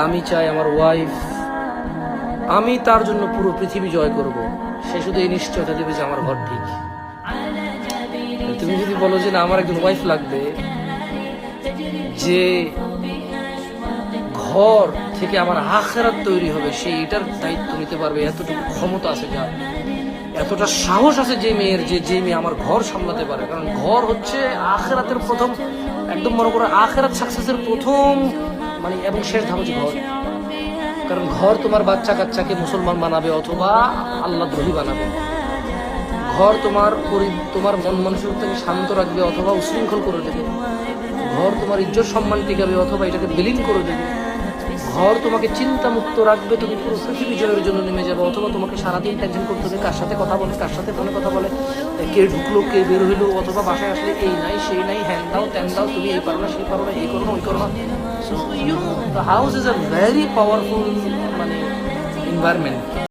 আমি চাই আমার ওয়াইফ আমি তার জন্য পুরো পৃথিবী জয় করব। সে শুধু এই নিশ্চয়তা দেবে যে আমার ঘর ঠিক। তুমি যদি বলো যে না, আমার একজন ওয়াইফ লাগবে, যে ঘর থেকে আমার আখেরাত তৈরি হবে, সে এটার দায়িত্ব নিতে পারবে, এতটুকু ক্ষমতা আছে যার। এতটা সাহস আছে যে মেয়ের, যে যে মেয়ে আমার ঘর সামলাতে পারে। কারণ ঘর হচ্ছে আখেরাতের প্রথম, একদম মনে করো আখেরাত সাকসেসের প্রথম মানে এবং শেষ ধাপ হচ্ছে ঘর। কারণ ঘর তোমার বাচ্চা কাচ্চাকে মুসলমান বানাবে অথবা আল্লাহ দ্রোহী বানাবে। ঘর তোমার তোমার মন মানসিকতাকে শান্ত রাখবে অথবা উশৃঙ্খল করে দেবে। ঘর তোমার ইজ্জত সম্মান টিকাবে অথবা এটাকে বিলীন করে দেবে। ঘর তোমাকে চিন্তা মুক্ত রাখবে, তুমি পুরো পৃথিবী জয়ের জন্য নেমে যাবে অথবা তোমাকে সারাদিন টেনশন করতে হবে কার সাথে কথা বলে, কার সাথে ফোনে কথা বলে। কে ঢুকলো, কে বের হইল, অথবা বাসায় আসলে এই নাই, সেই নাই, হ্যান দাও, ত্যান দাও, তুমি এই পারো না, সেই পারো না, এই করো না, ওই করো না। So you the house is a very powerful মানে এনভায়রনমেন্ট